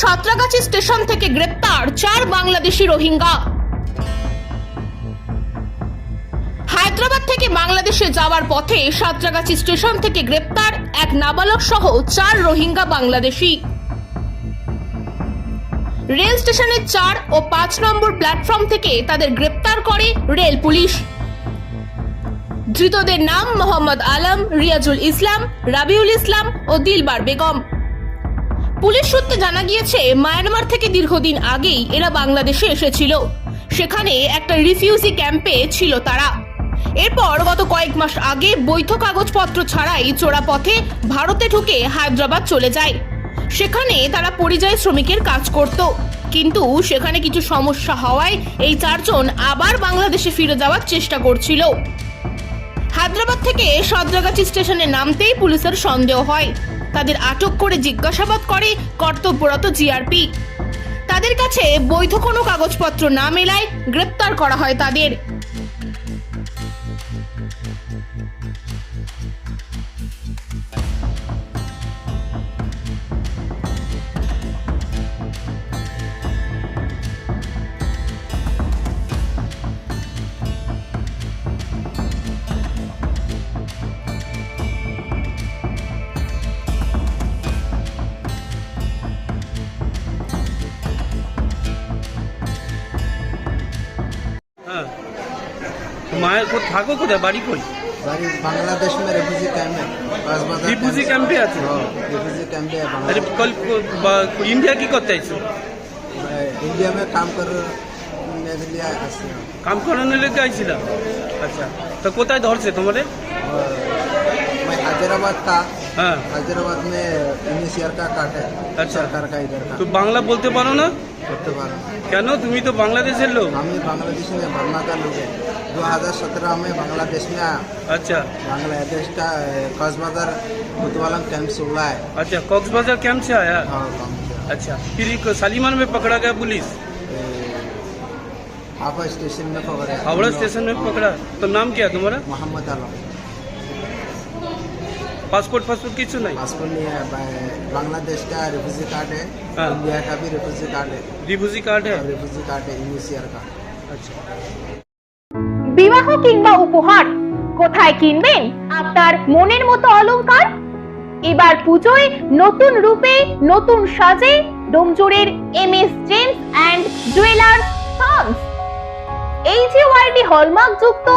Santragachi station থেকে গ্রেপ্তার চার বাংলাদেশি রোহিঙ্গা। হায়দ্রাবাদ থেকে বাংলাদেশে যাওয়ার পথে সাঁতরাগাছি স্টেশন থেকে গ্রেপ্তার এক নাবালক সহ চার রোহিঙ্গা বাংলাদেশি। রেল স্টেশনের চার ও পাঁচ নম্বর প্ল্যাটফর্ম থেকে তাদের গ্রেপ্তার করে রেল পুলিশ। ধৃতদের নাম মোহাম্মদ আলম, রিয়াজুল ইসলাম, রাবিউল ইসলাম ও দিলবার বেগম। পুলিশ সূত্রে জানা গিয়েছে, মায়ানমার থেকে দীর্ঘদিন আগেই এরা বাংলাদেশে এসেছিল। সেখানে একটা রিফিউজি ক্যাম্পে ছিল তারা। এরপর গত কয়েক মাস আগে বৈধ কাগজপত্র ছাড়াই চোরা পথে ভারতে ঢুকে হায়দ্রাবাদ চলে যায়। সেখানে তারা পরিযায়ী শ্রমিকের কাজ করত। কিন্তু সেখানে কিছু সমস্যা হওয়ায় এই চারজন আবার বাংলাদেশে ফিরে যাওয়ার চেষ্টা করছিল। হায়দ্রাবাদ থেকে সাদ্রাগাছি স্টেশনে নামতেই পুলিশের সন্দেহ হয়। তাদের আটক করে জিজ্ঞাসাবাদ করে কর্তব্যরত জিআরপি। তাদের কাছে বৈধ কোনো কাগজপত্র না মেলায় গ্রেপ্তার করা হয় তাদের। মায়ের থাকো কোথায়? বাড়ি কই? বাংলাদেশ আছে? আচ্ছা, তো কোথায় ধরছে তোমারে? হায়দ্রাবাদ তা হ্যাঁ। আচ্ছা। বাংলা বলতে পারো না? পারো কেন? তুমি তো বাংলাদেশের লোক। আমি বাংলাদেশের 2017 में बांग्लादेश में आया। अच्छा। बांग्लादेश का कॉक्सबाजार बुतवालम कैंप से हुआ है। अच्छा कॉक्सबाजार कैंप से आया? हाँ, अच्छा फिर सालीमान में पकड़ा गया पुलिस? हावड़ा स्टेशन में पकड़ा हावड़ा स्टेशन में हाँ। पकड़ा। तो नाम क्या है तुम्हारा? मोहम्मद आलम। पासपोर्ट पासपोर्ट किस नहीं? पासपोर्ट नहीं है बांग्लादेश का रिफ्यूजी कार्ड है। हाँ। इंडिया का भी रिफ्यूजी कार्ड है। रिफ्यूजी कार्ड है? रिफ्यूजी कार्ड है यूसीआर का। अच्छा। বিবাহ কিংবা উপহার? কোথায় কিনবেন? আপনার মনের মতো অলংকার? এবার পুজোয় নতুন রূপে, নতুন সাজে ডোমজুড়ের M S gents and jewellers sons. এই যে ওয়াইডি হলমার্ক যুক্ত,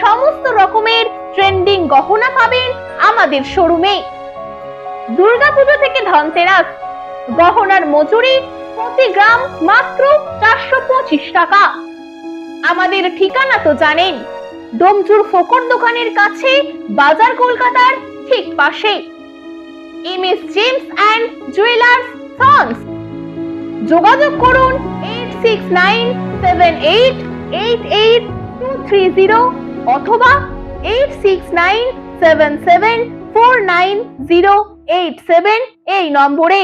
সমস্ত রকমের ট্রেন্ডিং গহনা পাবেন আমাদের শোরুমে। দুর্গাপুজো থেকে ধনতেরাস। গহনার মজুরি প্রতি গ্রাম মাত্র চারশো পঁচিশ টাকা। আমাদের ঠিকানা তো জানেন। ডোমচুর ফোকর দোকানের কাছে, বাজার কলকাতার ঠিক পাশে। M S gems and jewellers sons যোগাযোগ করুন eight six nine seven eight eight eight two three zero অথবা eight six nine seven seven four nine zero eight seven এই নম্বরে।